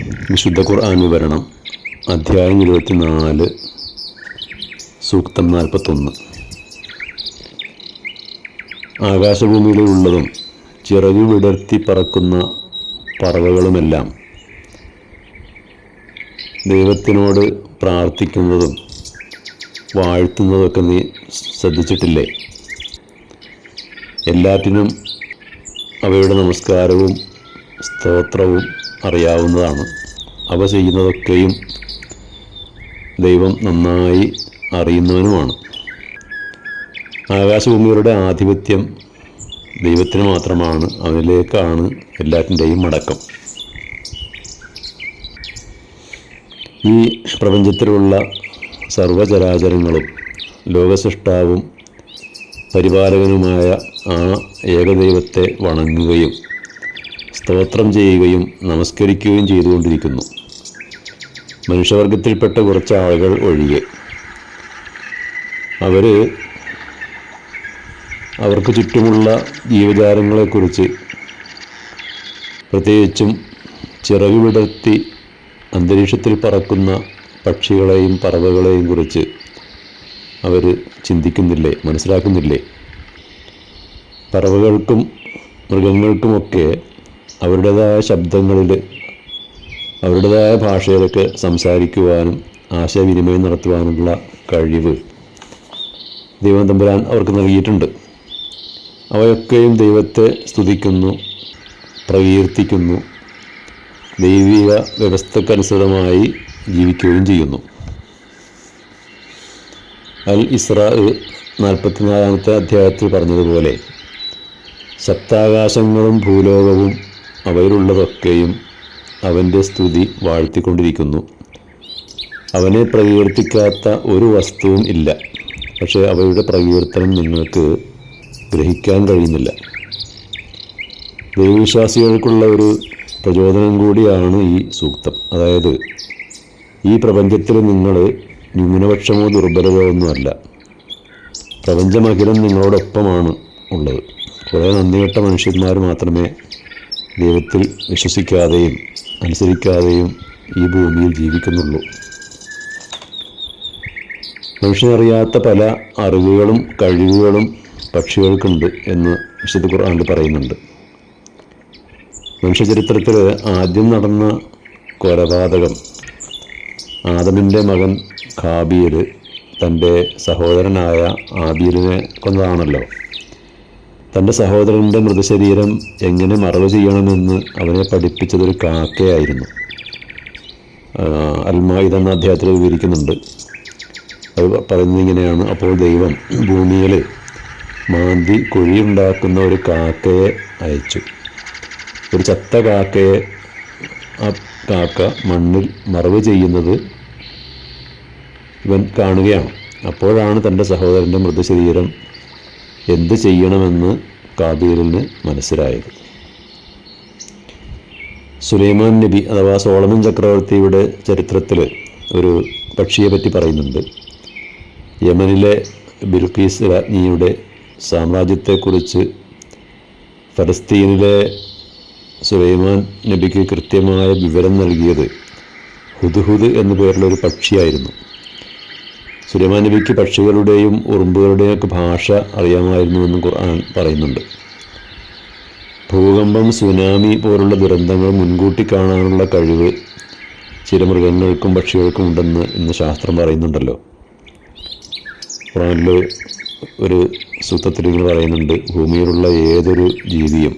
വിശുദ്ധ ഖുർആൻ വിവരണം അധ്യായം ഇരുപത്തിനാല് സൂക്തം നാൽപ്പത്തൊന്ന്. ആകാശഭൂമിയിലുള്ളതും ചിറകു വിടർത്തി പറക്കുന്ന പറവകളുമെല്ലാം ദൈവത്തിനോട് പ്രാർത്ഥിക്കുന്നതും വാഴ്ത്തുന്നതൊക്കെ നീ ശ്രദ്ധിച്ചിട്ടില്ലേ? എല്ലാറ്റിനും അവയുടെ നമസ്കാരവും സ്തോത്രവും അറിയാവുന്നതാണ്. അവ ചെയ്യുന്നതൊക്കെയും ദൈവം നന്നായി അറിയുന്നവനുമാണ്. ആകാശഭൂമികളുടെ ആധിപത്യം ദൈവത്തിന് മാത്രമാണ്. അവനിലേക്കാണ് എല്ലാറ്റിന്റെയും മടക്കം. ഈ പ്രപഞ്ചത്തിലുള്ള സർവചരാചരങ്ങളും ലോകസൃഷ്ടാവും പരിപാലകനുമായ ആ ഏകദൈവത്തെ വണങ്ങുകയും സ്തോത്രം ചെയ്യുകയും നമസ്കരിക്കുകയും ചെയ്തുകൊണ്ടിരിക്കുന്നു. മനുഷ്യവർഗത്തിൽപ്പെട്ട കുറച്ച് ആളുകൾ ഒഴികെ. അവർ അവർക്ക് ചുറ്റുമുള്ള ജീവജാലങ്ങളെക്കുറിച്ച് പ്രത്യേകിച്ചും ചിറകു വിടർത്തി അന്തരീക്ഷത്തിൽ പറക്കുന്ന പക്ഷികളെയും പറവകളെയും കുറിച്ച് അവർ ചിന്തിക്കുന്നില്ലേ മനസ്സിലാക്കുന്നില്ലേ? പറവകൾക്കും മൃഗങ്ങൾക്കുമൊക്കെ അവരുടേതായ ശബ്ദങ്ങളിൽ അവരുടേതായ ഭാഷയിലൊക്കെ സംസാരിക്കുവാനും ആശയവിനിമയം നടത്തുവാനുള്ള കഴിവ് ദൈവം തമ്പുരാൻ അവർക്ക് നൽകിയിട്ടുണ്ട്. അവയൊക്കെയും ദൈവത്തെ സ്തുതിക്കുന്നു പ്രകീർത്തിക്കുന്നു ദൈവിക വ്യവസ്ഥക്കനുസൃതമായി ജീവിക്കുകയും ചെയ്യുന്നു. അൽ ഇസ്ര നാൽപ്പത്തിനാലാമത്തെ അധ്യായത്തിൽ പറഞ്ഞതുപോലെ സപ്താകാശങ്ങളും ഭൂലോകവും അവയിലുള്ളതൊക്കെയും അവന്റെ സ്തുതി വാഴ്ത്തിക്കൊണ്ടിരിക്കുന്നു. അവനെ പ്രകീർത്തിക്കാത്ത ഒരു വസ്തുവും ഇല്ല. പക്ഷേ അവയുടെ പ്രകീർത്തനം നിങ്ങൾക്ക് ഗ്രഹിക്കാൻ കഴിയുന്നില്ല. ദൈവവിശ്വാസികൾക്കുള്ള ഒരു പ്രചോദനം കൂടിയാണ് ഈ സൂക്തം. അതായത് ഈ പ്രപഞ്ചത്തിൽ നിങ്ങൾ ന്യൂനപക്ഷമോ ദുർബലമോ ഒന്നുമല്ല. പ്രപഞ്ചമഖിലം നിങ്ങളോടൊപ്പമാണ് ഉള്ളത്. കുറേ നന്ദികെട്ട മനുഷ്യന്മാർ മാത്രമേ ദൈവത്തിൽ വിശ്വസിക്കാതെയും അനുസരിക്കാതെയും ഈ ഭൂമിയിൽ ജീവിക്കുന്നുള്ളൂ. മനുഷ്യനറിയാത്ത പല അറിവുകളും കഴിവുകളും പക്ഷികൾക്കുണ്ട് എന്ന് വിശുദ്ധ ഖുർആാനിൽ പറയുന്നുണ്ട്. മനുഷ്യചരിത്രത്തിൽ ആദ്യം നടന്ന കൊലപാതകം ആദമിന്റെ മകൻ ഖാബീൽ തന്റെ സഹോദരനായ ആബീലിനെ കൊന്നതാണല്ലോ. തന്റെ സഹോദരന്റെ മൃതശരീരം എങ്ങനെ മറവ് ചെയ്യണമെന്ന് അവനെ പഠിപ്പിച്ചതൊരു കാക്കയായിരുന്നു. അൽമായിദ് എന്ന അധ്യായത്തിൽ വിവരിക്കുന്നുണ്ട്. അത് പറയുന്നത് ഇങ്ങനെയാണ്. അപ്പോൾ ദൈവം ഭൂമിയിൽ മാന്തി കുഴിയുണ്ടാക്കുന്ന ഒരു കാക്കയെ അയച്ചു. ഒരു ചത്ത കാക്കയെ ആ കാക്ക മണ്ണിൽ മറവ് ചെയ്യുന്നത് ഇവൻ കാണുകയാണ്. അപ്പോഴാണ് തന്റെ സഹോദരന്റെ മൃതശരീരം എന്ത് ചെയ്യണമെന്ന് കാബീലിന് മനസ്സിലായത്. സുലൈമാൻ നബി അഥവാ സോളമൻ ചക്രവർത്തിയുടെ ചരിത്രത്തിൽ ഒരു പക്ഷിയെ പറ്റി പറയുന്നുണ്ട്. യമനിലെ ബിൽക്കീസ് രാജ്ഞിയുടെ സാമ്രാജ്യത്തെക്കുറിച്ച് ഫലസ്തീനിലെ സുലൈമാൻ നബിക്ക് കൃത്യമായ വിവരം നൽകിയത് ഹുദ്ഹുദ് എന്നു ഒരു പക്ഷിയായിരുന്നു. സുലൈമാൻ നബിക്ക് പക്ഷികളുടെയും ഉറുമ്പുകളുടെയും ഒക്കെ ഭാഷ അറിയാമായിരുന്നുവെന്ന് ഖുർആൻ പറയുന്നുണ്ട്. ഭൂകമ്പം സുനാമി പോലുള്ള ദുരന്തങ്ങൾ മുൻകൂട്ടി കാണാനുള്ള കഴിവ് ചില മൃഗങ്ങൾക്കും പക്ഷികൾക്കും ഉണ്ടെന്ന് ഇന്ന് ശാസ്ത്രം പറയുന്നുണ്ടല്ലോ. ഖുറാനിൽ ഒരു സൂത്രത്തിൽ ഇങ്ങനെ പറയുന്നുണ്ട് ഭൂമിയിലുള്ള ഏതൊരു ജീവിയും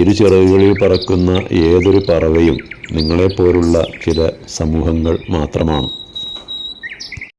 ഇരു ചിറകുകളിൽ പറക്കുന്ന ഏതൊരു പറവയും നിങ്ങളെപ്പോലുള്ള ചില സമൂഹങ്ങൾ മാത്രമാണ്.